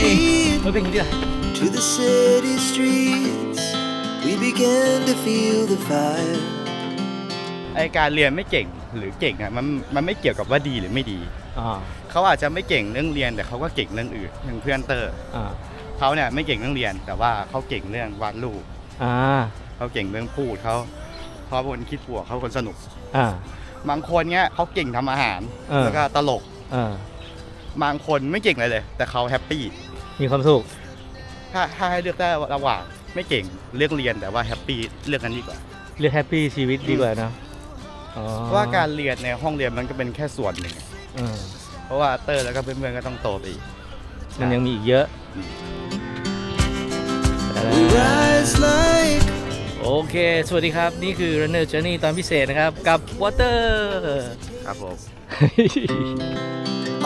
speed เฮ้ยเป็นอย่างนี้เหรอ to the city streets. We began to feel the fire. ไอการเรียนไม่เก่งหรือเก่งอะมันมันไม่เกี่ยวกับว่าดีหรือไม่ดี อ่าเขาอาจจะไม่เก่งเรื่องเรียนแต่เขาก็เก่งเรื่องอื่นอย่างเพื่อนเตอร์อ่าเขาเนี่ยไม่เก่งเรื่องเรียน แต่ว่าเขาเก่งเรื่องวาดรูปอ่าเขาเก่งเรื่องพูดเขาเขาเป็นคนคิดบวกเขาเป็นคนสนุก อ่า บางคนเนี้ยเขาเก่งทำอาหารเออ แล้วก็ตลก อ่าบางคนไม่เก่งเลยเลย แต่เขาแฮปปี้ มีความสุข ถ้าถ้าให้เลือกได้ระหว่างไม่เก่งเรื่องเรียนแต่ว่าแฮปปี้เลือกนั้นดีกว่า เรียกแฮปปี้ชีวิตดีกว่าเนอะอ๋อเพราะว่าการเรียนในห้องเรียนมันก็เป็นแค่ส่วนหนึ่งอืมเพราะว่าเตอร์แล้วก็เพื่อนๆก็ต้องโตไปอีก มันยังมีอีกเยอะ We rise like โอเค สวัสดีครับ นี่คือ Runner Journey ตอนพิเศษนะครับ กับ Water ครับผม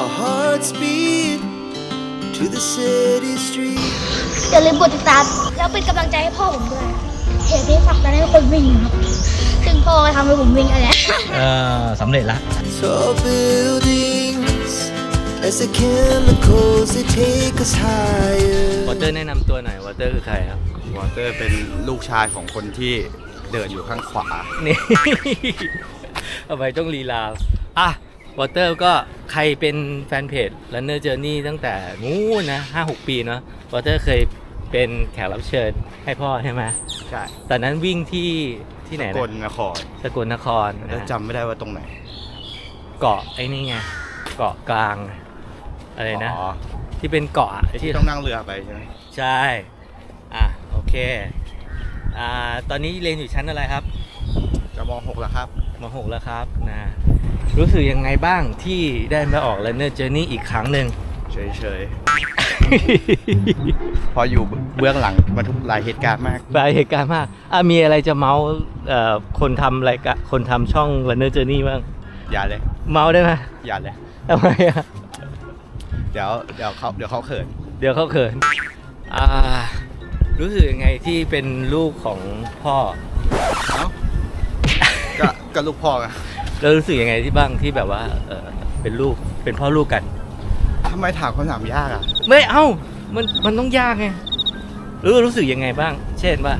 our hearts beat to the city streets. อย่าลืมกดติดตาม แล้วเป็นกำลังใจให้พ่อผมด้วยเพจที่ผลักดันให้คนวิ่งครับซึ่งพ่อทำให้ผมวิ่งอะไรเออสำเร็จละ Tall buildings as the chemicals they take us higher. Water แนะนำตัวหน่อย Water คือใครครับ วอเตอร์เป็นลูกชายของคนที่เดินอยู่ข้างขวา นี่ ทำไมต้องลีลา อะ Water ก็ใครเป็นแฟนเพจ Runner Journey ตั้งแต่นู้นนะ5-6ปีเนาะ Water เคยเป็นแขกรับเชิญให้พ่อใช่ไหมใช่ตอนนั้นวิ่งที่ที่ไหนกนะลนครสกลนครแล้วนะจำไม่ได้ว่าตรงไหนเกาะไอ้นี่ไงเกาะกลาง อะไรนะ อ๋อที่เป็นเกาะอะไอ้ที่ที่ต้องนั่งเรือไปใช่ไหมใช่อะโอเคอ่าตอนนี้เรียนอยู่ชั้นอะไรครับ จะมหกแล้วครับมหกแล้วครับนะ รู้สึกยังไงบ้างที่ได้มาออก Runner Journey อีกครั้งหนึ่ง เฉยๆ พออยู่เบื้องหลังมันทุกหลายเหตุการณ์มาก หลายเหตุการณ์มากอะมีอะไรจะเมาส์เอ่อคนทำรายการคนทำช่อง Runner Journey บ้าง อย่าเลย เมาส์ได้ไหมอย่าเลยทำไมอะเดี๋ยวเดี๋ยวเขาเดี๋ยวเขาเขิน เดี๋ยวเขาเขินอ่ารู้สึกยังไงที่เป็นลูกของพ่อเอ้าก็ก็ลูกพ่อไง แล้วรู้สึกยังไงที่บ้างที่แบบว่าเออเป็นลูกเป็นพ่อลูกกัน ทำไมถามคำถามยากอะ ไม่เอ้ามันมันต้องยากไงหรือรู้สึกยังไงบ้าง เช่นว่า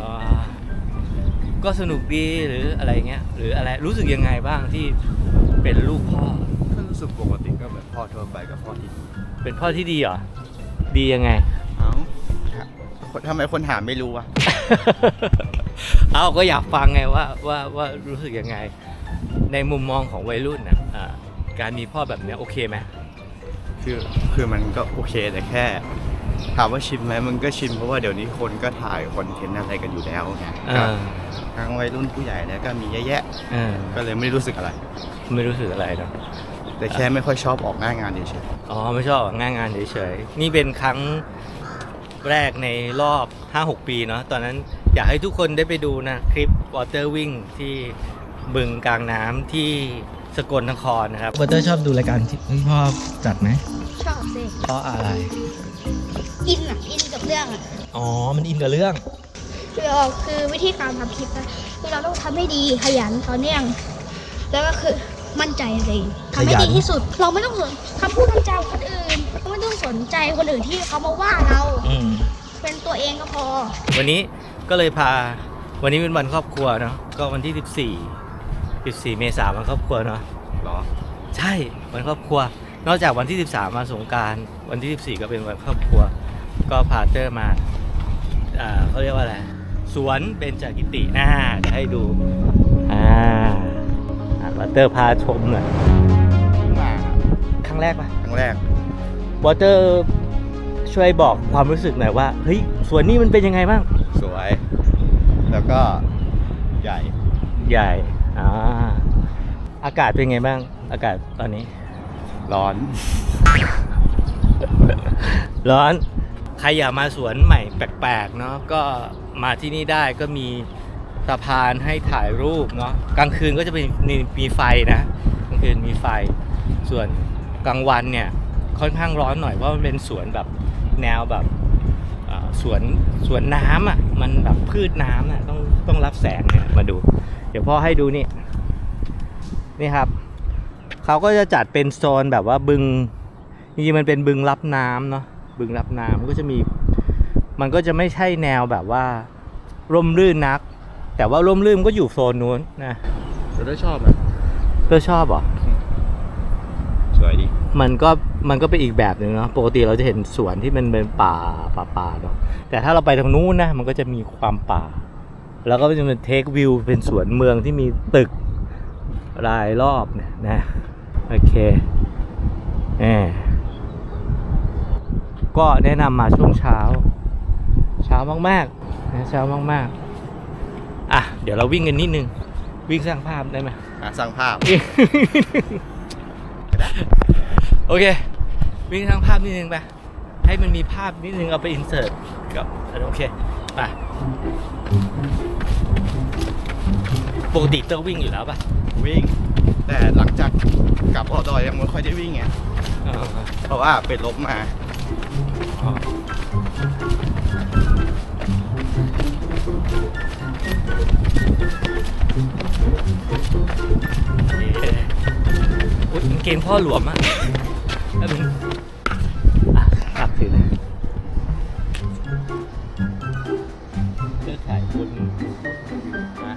อ่าก็สนุกดีหรืออะไรเงี้ยหรืออะไรรู้สึกยังไงบ้างที่เป็นลูกพ่อ ก็รู้สึกปกติก็เหมือนพ่อทั่วไปกับพ่อที่เป็นพ่อที่ดีเหรอ ดียังไง เอ้าคนทำไมคนถามไม่รู้อะ เอาก็อยากฟังไงว่าว่าว่ารู้สึกยังไง ในมุมมองของวัยรุ่นนะอ่าการมีพ่อแบบเนี้ยโอเคไหมคือคือมันก็โอเคแต่แค่ ถามว่าชินไหมมันก็ชินเพราะว่าเดี๋ยวนี้คนก็ถ่ายคอนเทนต์อะไรกันอยู่แล้วไงเอก็อทั้งวัยรุ่นผู้ใหญ่แล้วก็มีเยอะแยะเออก็เลยไม่รู้สึกอะไร ไม่รู้สึกอะไรเนอะแต่แค่ไม่ค่อยชอบออกหน้างานเฉยอ๋อไม่ชอบงานงานเฉยๆนี่เป็นครั้งแรกในรอบ 5-6 ปีเนาะตอนนั้น อยากให้ทุกคนได้ไปดูนะ คลิปวอเตอร์วิ่งที่บึงกลางน้ำที่สกลนครนะครับวอเตอร์ชอบดูรายการที่พ่อจัดไหมชอบสิเพราะอะไร อินอะ อินกับเรื่องอะอ๋อ มันอินกับเรื่องคือคือวิธีการทำคลิปนะคือเราต้องทำให้ดีขยันต่อเนื่อง แล้วก็คือมั่นใจในตัวเองทำให้ขยันดีที่สุด เราไม่ต้องสนคำพูดคำจาของคนอื่นเราไม่ต้องสนใจคนอื่นที่เขามาว่าเรา อืมเป็นตัวเองก็พอ วันนี้ ก็เลยพา วันนี้เป็นวันครอบครัวเนาะก็วันที่ 14 14 เมษายนวันครอบครัวเนาะๆหรอ ใช่วันครอบครัว นอกจากวันที่ 13 มาสงกรารวันที่ 14 ก็เป็นวันครอบครัว ก็พาเตอร์มาอ่าเขาเรียกว่าอะไรสวนเบญจกิติน่าจะให้ดูอ่าอ่าพาเตอร์พาชมหน่อยมาครั้งแรกปะ ครั้งแรก วอเตอร์ช่วยบอกความรู้สึกหน่อยว่า เฮ้ยสวนนี้มันเป็นยังไงบ้างส วย แล้วก็ใหญ่ ใหญ่อ่าอากาศเป็นไงบ้าง อากาศตอนนี้ ร้อน ร้อน ใครอยากมาสวนใหม่แปลกๆเนาะก็มาที่นี่ได้ก็มีสะพานให้ถ่ายรูปเนาะกลางคืนก็จะเป็นมีมีไฟนะกลางคืนมีไฟ ส่วนกลางวันเนี่ยค่อนข้างร้อนหน่อยเพราะมันเป็นสวนแบบแนวแบบอ่า สวนสวนน้ำอะ มันแบบพืชน้ำอะต้องต้องรับแสงเนี่ยมาดู เดี๋ยวพ่อให้ดูนี่ นี่ครับเขาก็จะจัดเป็นโซนแบบว่าบึงจริงๆมันเป็นบึงรับน้ำเนาะบึงรับน้ำมันก็จะมี มันก็จะไม่ใช่แนวแบบว่า ร่มรื่นนัก แต่ว่าร่มรื่นมันก็อยู่โซนนู้นนะเราได้ชอบอะเตอร์ชอบเหรอ สวยดี มันก็มันก็เป็นอีกแบบหนึ่งเนาะปกติเราจะเห็นสวนที่มันเป็นป่าป่าป่าเนาะแต่ถ้าเราไปทางนู้นนะมันก็จะมีความป่า แล้วก็จะเป็นเทควิวเป็นสวนเมืองที่มีตึกรายรอบเนี่ยนะโอเคแหมก็แนะนำมาช่วงเช้า เช้ามากๆนะเช้ามากๆอะเดี๋ยวเราวิ่งกันนิดนึง วิ่งสร้างภาพได้ไหมอะสร้างภาพ โอเควิ่งทางภาพนิดนึงไปให้มันมีภาพนิดนึงเอาไปอินเสิร์ตกับโอเคไปปกติต้องวิ่งอยู่แล้วป่ะวิ่ง แต่หลังจากกลับออดอยยังไม่ค่อยได้วิ่งไงอ่าเพราะว่าเป็นลบมาอ๋อเอ๊ะอุ๊ยกางเกงพ่อหลวมอะ แล้วมึงอะขับถือนะเลือกถ่ายคนนะ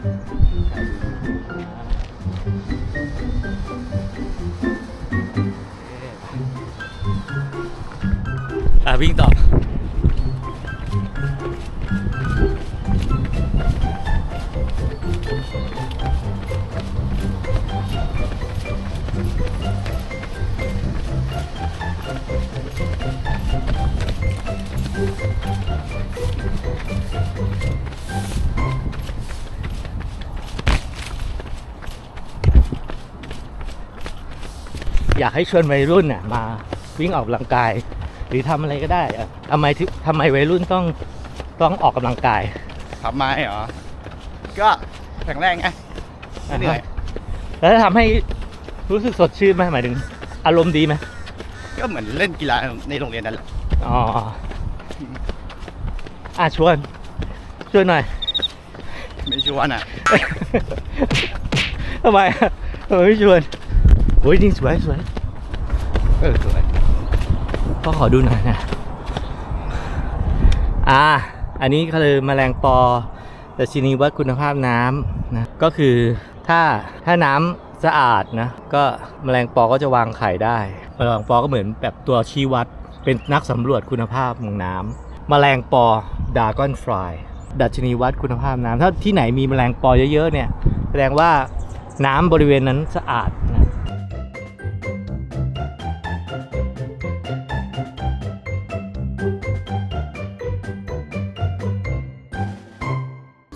ถ่ายอะวิ่งต่อ อยากให้ชวนวัยรุ่นน่ะมาวิ่งออกกำลังกาย หรือทำอะไรก็ได้อะทำไมถึงทำไมวัยรุ่นต้องต้องออกกำลังกายทำไมเหรอ ก็แข็งแรงไงไม่เหนื่อยแล้วทำให้รู้สึกสดชื่นไหมหมายถึง อารมณ์ดีไหมก็เหมือนเล่นกีฬาในโรงเรียนนั่นแหละอ๋ออะชวนชวนหน่อย ไม่ชวนอะ ทำไมอะทำไมไม่ชวนโอ้ยจริงสวยสวย เออสวยก็ขอดูหน่อยนะ อ่า อันนี้คือแมลงปอแต่ชินีวัดคุณภาพน้ำนะ ก็คือถ้าถ้าน้ำสะอาดนะ ก็แมลงปอก็จะวางไข่ได้แมลงปอก็เหมือนแบบตัวชี้วัด เป็นนักสำรวจคุณภาพของน้ำแมลงปอดากอนฟลายดัชนีวัดคุณภาพน้ำถ้าที่ไหนมีแมลงปอเยอะๆเนี่ย แสดงว่าน้ำบริเวณนั้นสะอาด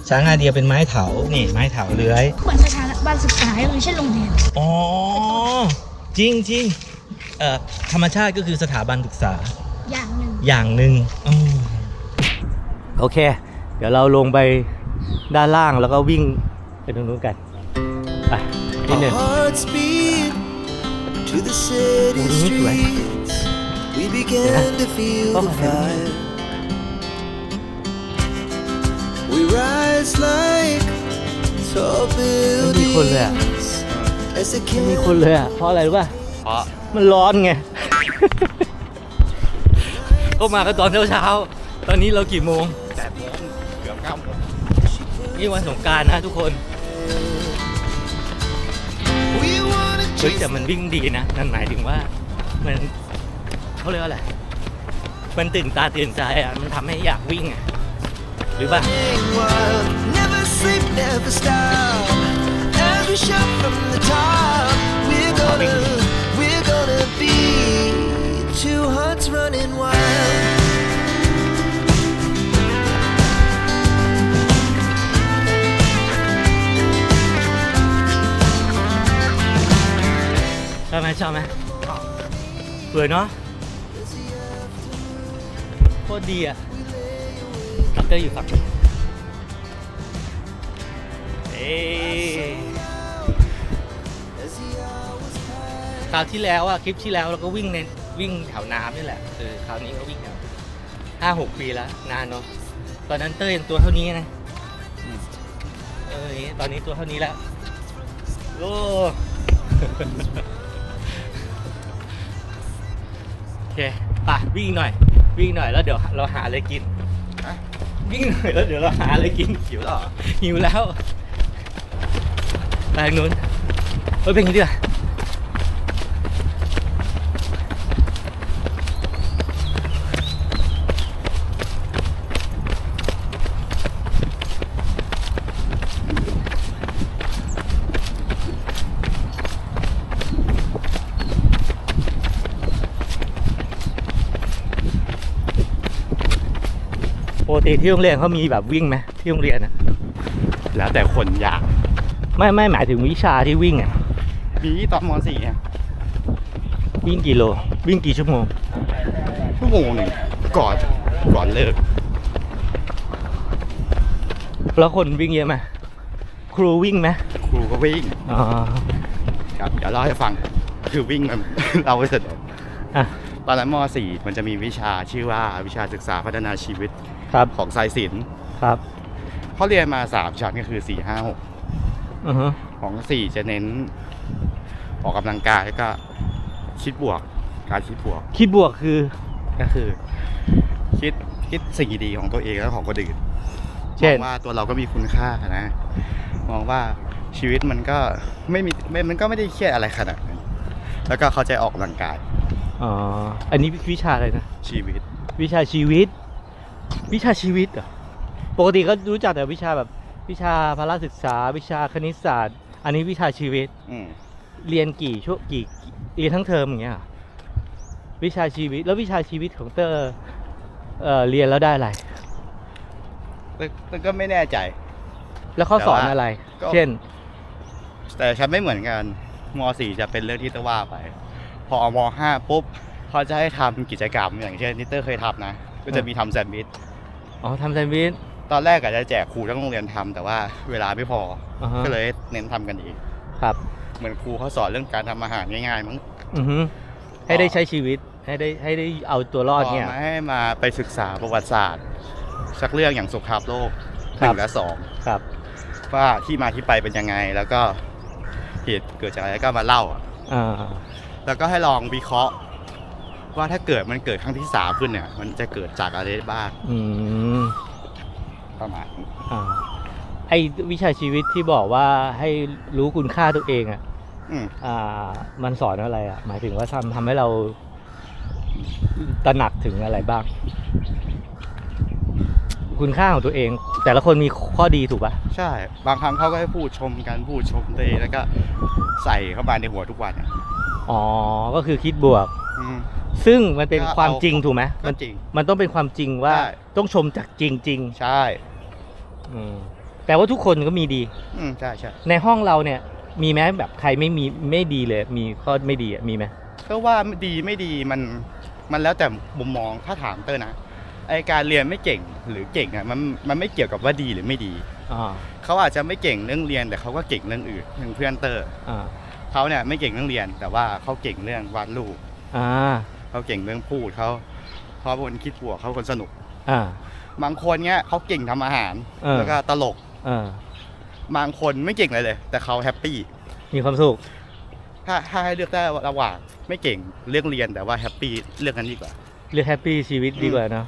ช้างอาเดียเป็นไม้เถา นี่ไม้เถาเลื้อย เหมือนสถาบันศึกษาไม่ใช่โรงเรียนอ๋อ จริงจริงเอ่อธรรมชาติก็คือสถาบันศึกษาอย่างหนึ่งอย่างหนึ่งอืมโอเค เดี๋ยวเราลงไปด้านล่างแล้วก็วิ่งไปตรงนู้นกันไปนิดหนึ่ง Our hearts beat to the city Oh, this way. streets. We began to feel Oh, the I fire. ไม่มีคนเลยอะ buildings as the ไม่มีคนเลยอะ เพราะอะไรรู้ป่ะ เพราะมันร้อนไง ก็มากันตอนเช้าๆ ตอนนี้เรากี่โมงแปดโมงเกือบเก้าโมงนี่วันสงกรารนะทุกคน We wanna เฮ้ย chase แต่มันวิ่งดีนะ นั่นหมายถึงว่า มันเขาเรียกว่าอะไร มันตื่นตาตื่นใจอะ มันทำให้อยากวิ่งอะ หรือป่ะ wild. Never sleep, never stop. As we shout from the top, we're gonna, we're gonna be two hearts running wild. ชอบไหมชอบไหมสวยเนาะโคตรดีอะด็อก เตอร์อยู่ฝั่งนี้เอ้ยคราวที่แล้วอะคลิปที่แล้วเราก็วิ่งในวิ่งแถวน้ำนี่แหละเออคราวนี้ก็วิ่งแถวห้าหกปีแล้วนานเนาะตอนนั้นเต้ยยังตัวเท่านี้นะเออตอนนี้ตัวเท่านี้แล้วโอ้เคไปวิ่งหน่อย วิ่งหน่อยแล้วเดี๋ยวเราหาอะไรกินฮะ วิ่งหน่อยแล้วเดี๋ยวเราหาอะไรกินหิวแล้วหรอหิวแล้วไปทางนู้นเฮ้ยเป็นไงดีล่ะปก ติที่โรงเรียนเขามีแบบวิ่งไหมที่โรงเรียนอะแล้วแต่คนอยากไม่ไม่หมายถึงวิชาที่วิ่งอะมีตอนม .4 เนี่ยวิ่งกี่โล วิ่งกี่ชั่วโมงชั่วโมงหนึ่งก่อนก่อนเลิก แล้วคนวิ่งเยอะไหมครูวิ่งไหมครูก็วิ่งอ๋อครับเดี๋ยวเล่าให้ฟังคือวิ่งมัน เราไปเสร็จอะ ตอนนั้นม .4 มันจะมีวิชาชื่อว่าวิชาศึกษาพัฒนาชีวิต ครับของสายศิลป์ครับเขาเรียนมา3ชั้นก็คือ4 5อือฮะ6ของ4จะเน้น ออกกำลังกายแล้วก็คิดบวก การคิดบวกคิดบวกคือ ก็คือ คิดคิดสิ่งดีๆของตัวเองและของคนอื่นเช่นมองว่าตัวเราก็มีคุณค่านะมองว่าชีวิตมันก็ไม่มีไม่มันก็ไม่ได้เครียดอะไรขนาดนั้นแล้วก็เข้าใจออกกำลังกายอ๋ออันนี้วิชาอะไรนะชีวิต วิชาชีวิต วิชาชีวิตเหรอปกติก็รู้จักแต่วิชาแบบวิชาพละศึกษา วิชาคณิตศาสตร์ อันนี้วิชาชีวิต อืมเรียนกี่ช่วงกี่เรียนทั้งเทอมอย่างเงี้ยเหรอวิชาชีวิตแล้ววิชาชีวิตของเตอร์เอ่อเรียนแล้วได้อะไร แต่แต่ก็ไม่แน่ใจ แล้วเขาสอนอะไรก็ เช่น แต่ฉันไม่เหมือนกันม .4 จะเป็นเรื่องที่ต้องว่าไป พอม .5 ปุ๊บเขาจะให้ทำกิจกรรมอย่างเช่นนิเตอร์เคยทำนะ ก็จะมีทำแซนด์วิชอ๋อทำแซนด์วิชตอนแรกอาจจะแจกครูทั้งโรงเรียนทำแต่ว่าเวลาไม่พออ่าฮะก็เลยเน้นทำกันเองครับ เหมือนครูเขาสอนเรื่องการทำอาหารง่ายๆมั้งอือฮึให้ได้ใช้ชีวิตให้ได้ให้ได้เอาตัวรอดเนี่ยพมาให้มาไปศึกษาประวัติศาสตร์ สักเรื่องอย่างสงครามโลกหครันึ่บงและสองครับว่าที่มาที่ไปเป็นยังไงแล้วก็เหตุเกิดจากอะไรก็มาเล่าอะอ่าแล้วก็ให้ลองวิเคราะห์ ว่าถ้าเกิดมันเกิดครั้งที่สามขึ้นเนี่ย มันจะเกิดจากอะไรได้บ้างอืมประมาณนี้อ่าไอวิชาชีวิตที่บอกว่าให้รู้คุณค่าตัวเองอะอืม อ่า มันสอนอะไรอะ หมายถึงว่าทำทำให้เราตระหนักถึงอะไรบ้าง คุณค่าของตัวเอง แต่ละคนมีข้อดีถูกปะใช่ บางครั้งเขาก็ให้พูดชมกันพูดชมตัวเองแล้วก็ใส่เข้ามาในหัวทุกวันอะอ๋อ ก็คือคิดบวก อืม ซึ่งมันเป็นก็เอาความจริงถูกไหมก็มันจริง มันต้องเป็นความจริงว่าใช่ ต้องชมจากจริงจริงใช่ๆอืมแต่ว่าทุกคนก็มีดี อืมใช่ใช่ในห้องเราเนี่ย มีไหมแบบใครไม่มีไม่ดีเลย มีข้อไม่ดีอะมีไหมก็ว่าดีไม่ดีมันมันแล้วแต่มุมมองถ้าถามเตอร์นะไอการเรียนไม่เก่งหรือเก่งอะมันมันไม่เกี่ยวกับว่าดีหรือไม่ดี อ่าเขาอาจจะไม่เก่งเรื่องเรียนแต่เขาก็เก่งเรื่องอื่นอย่างเพื่อนเตอร์อ่าเขาเนี่ยไม่เก่งเรื่องเรียน แต่ว่าเขาเก่งเรื่องวาดรูปอ่า เขาเก่งเรื่องพูดเขาเขาเป็นคนคิดบวกเขาเป็นคนสนุกอ่า บางคนเนี้ยเขาเก่งทำอาหารเออ แล้วก็ตลก อ่าบางคนไม่เก่งเลยเลย แต่เขาแฮปปี้มีความสุขถ้าถ้าให้เลือกได้ระหว่างไม่เก่งเรื่องเรียนแต่ว่าแฮปปี้เลือกนั้นดีกว่าเลือกแฮปปี้ชีวิตดีกว่าเนอะ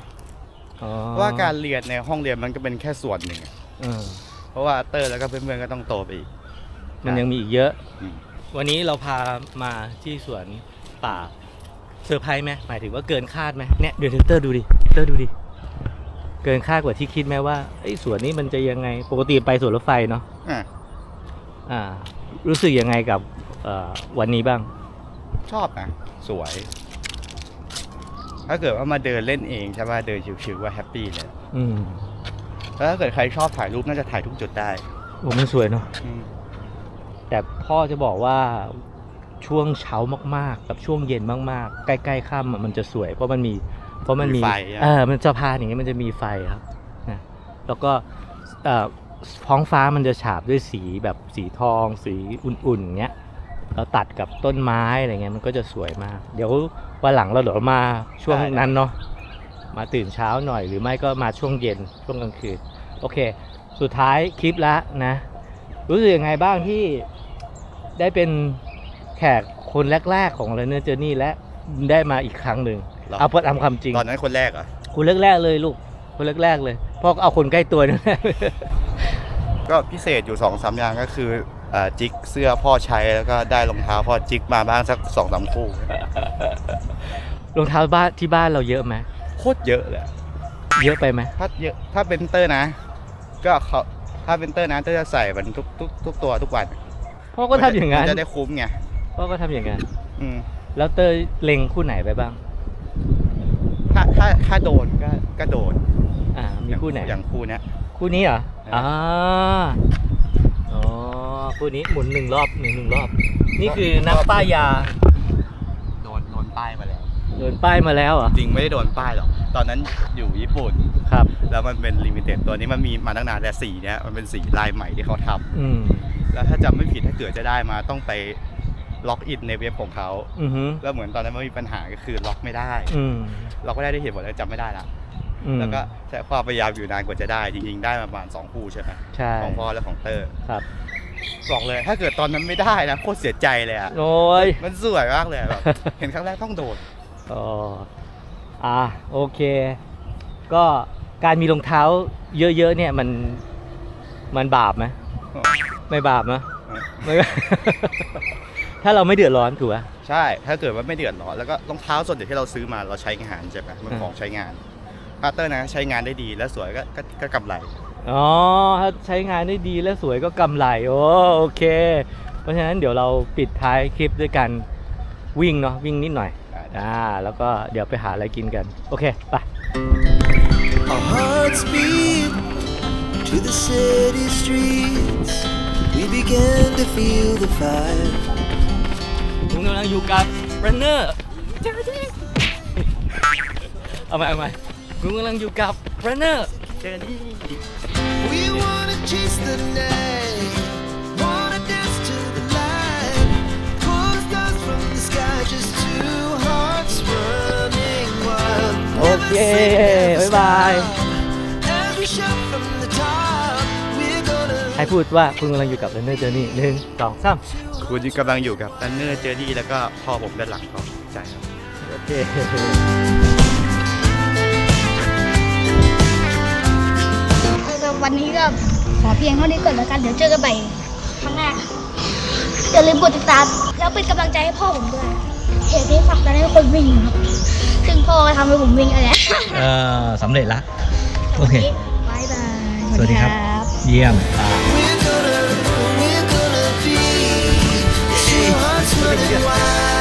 อ๋อเพราะว่าการเรียนในห้องเรียนมันก็เป็นแค่ส่วนหนึ่งอะเออ เพราะว่าเตอร์แล้วก็เพื่อนๆก็ต้องโตไปอีก มันยังมีอีกเยอะ อืม วันนี้เราพามาที่สวนป่า เซอร์ไพรส์ไหมหมายถึงว่าเกินคาดไหมเนี่ยเดี๋ยวเตอร์ดูดิเตอร์ดูดิ เกินคาดกว่าที่คิดไหมว่าไอ้ยสวนนี้มันจะยังไง ปกติไปสวนรถไฟเนาะอะอ่า รู้สึกยังไงกับเอ่อวันนี้บ้าง ชอบนะ สวย ถ้าเกิดว่ามาเดินเล่นเองใช่ป่ะเดินชิวๆว่าแฮปปี้เลยอืมแล้วถ้าเกิดใครชอบถ่ายรูปน่าจะถ่ายทุกจุดได้โอ้มันสวยเนาะ อืมแต่พ่อจะบอกว่า ช่วงเช้ามากๆ กับช่วงเย็นมากๆ ใกล้ๆค่ำอะมันจะสวย เพราะมันมีเพราะมันมีไฟอะ เออมันจะพานอย่างเงี้ยมันจะมีไฟครับนะแล้วก็เอ่อท้องฟ้ามันจะฉาบด้วยสีแบบสีทอง สีอุ่นๆอย่างเงี้ยแล้วตัดกับต้นไม้อะไรเงี้ยมันก็จะสวยมาก เดี๋ยววันหลังเราเดี๋ยวมาช่วงนั้นเนาะมาตื่นเช้าหน่อยหรือไม่ก็มาช่วงเย็นช่วงกลางคืนโอเค สุดท้ายคลิปละนะ รู้สึกยังไงบ้างที่ได้เป็น แขกคนแรก ๆ ของ Runner Journey และได้มาอีกครั้งหนึ่งหรอ เอาเพื่อทำความจริง ตอนนั้นคนแรกเหรอะคุณแรกๆเลยลูกคุณแรกๆเลยพ่อก็เอาคนใกล้ตัวนั่นแหละ ก็พิเศษอยู่สองสามอย่างก็คือเอ่อจิกเสื้อพ่อใช้แล้วก็ได้รองเท้าพ่อจิกมาบ้างสักสองสามคู่ รองเท้าบ้านที่บ้านเราเยอะไหมโคตรเยอะเลยอะเยอะไปไหมถ้าเยอะถ้าเป็นเตอร์นะ ก็เขาถ้าเป็นเตอร์นะเตอร์จะใส่มันทุกทุกทุกตัวทุกวันพ่อก็ทำอย่างนั้น มัจะได้คุ้มไง พ่อก็ทำอย่างนั้นอืมแล้วเตยเล็งคู่ไหนไปบ้าง ถ้าถ้าถ้าโดนก็ก็โดนอ่า มีคู่ไหน อย่างคู่เนี้ย คู่นี้เหรออ่าอ่าอ๋อ คู่นี้หมุนหนึ่งรอบหนึ่งหนึ่งรอบ นี่คือนักป้ายยา โดนโดนป้ายมาแล้ว โดนป้ายมาแล้วเหรอ จริงไม่ได้โดนป้ายหรอก ตอนนั้นอยู่ญี่ปุ่น ครับ แล้วมันเป็นลิมิเต็ดตัวนี้มันมีมาตั้งนานแต่สีเนี้ยมันเป็นสีลายใหม่ที่เขาทำอืม แล้วถ้าจำไม่ผิดถ้าเกิดจะได้มาต้องไป ล็อกอินในเว็บของเขาอือฮึแล้วเหมือนตอนนั้นมันมีปัญหาก็คือล็อกไม่ได้ อืมล็อกไม่ได้ด้วยเหตุผลอะไรจำไม่ได้ละอืม แล้วก็ใช้ความพยายามอยู่นานกว่าจะได้ จริงๆได้มาประมาณสองคู่ใช่ไหมใช่ ของพ่อและของเตอร์ครับ บอกเลย ถ้าเกิดตอนนั้นไม่ได้นะโคตรเสียใจเลยอะโอ้ย มันสวยมากเลยอะแบบ เห็นครั้งแรกต้องโดนอ๋ออะโอเค ก็การมีรองเท้าเยอะๆเนี่ยมันมันบาปไหมไม่บาปนะไม่ ถ้าเราไม่เดือดร้อนถูกไหม ใช่ ถ้าเกิดว่าไม่เดือดร้อน แล้วก็รองเท้าส่วนใหญ่ที่เราซื้อมาเราใช้งานใช่ไหมมันอ่าของใช้งานถ้าเตอร์นะใช้งานได้ดีและสวยก็ก็ก็กำไร อ๋อ ถ้าใช้งานได้ดีและสวยก็กำไร โอ้โอเค เพราะฉะนั้นเดี๋ยวเราปิดท้ายคลิปด้วยกันวิ่งเนาะวิ่งนิดหน่อย อ่า แล้วก็เดี๋ยวไปหาอะไรกินกัน โอเค ไป Our hearts beat to the city streets. We began to feel the fire. คุณกำลังอยู่กับ runner เอาใหม่เอาใหม่คุณกำลังอยู่กับ runner เจอที่ We wanna chase the night, wanna dance to the light, pull the stars from the sky, just two hearts running wild. Never Okay, sleep, never bye-bye. stop. As we shout from the top, we're gonna ให้พูดว่าคุณกำลังอยู่กับ runner journey หนึ่งสองสาม คุณกำลังอยู่กับตันเนอร์เจอรี่แล้วก็พ่อผมด้านหลังเขาใช่ครับโอเคสำหรับวันนี้ก็ขอเพียงเท่านี้ก่อนแล้วกันเดี๋ยวเจอกันใหม่ครั้งหน้าอย่าลืมกดติดตามแล้วเป็นกำลังใจให้พ่อผมด้วยเหตุนี้ฝากดันให้คนวิ่งครับซึ่งพ่อก็ทำให้ผมวิ่งอะไรเออสำเร็จละโอเคบายบายสวัสดีครับ เยี่ยม We're gonna, we're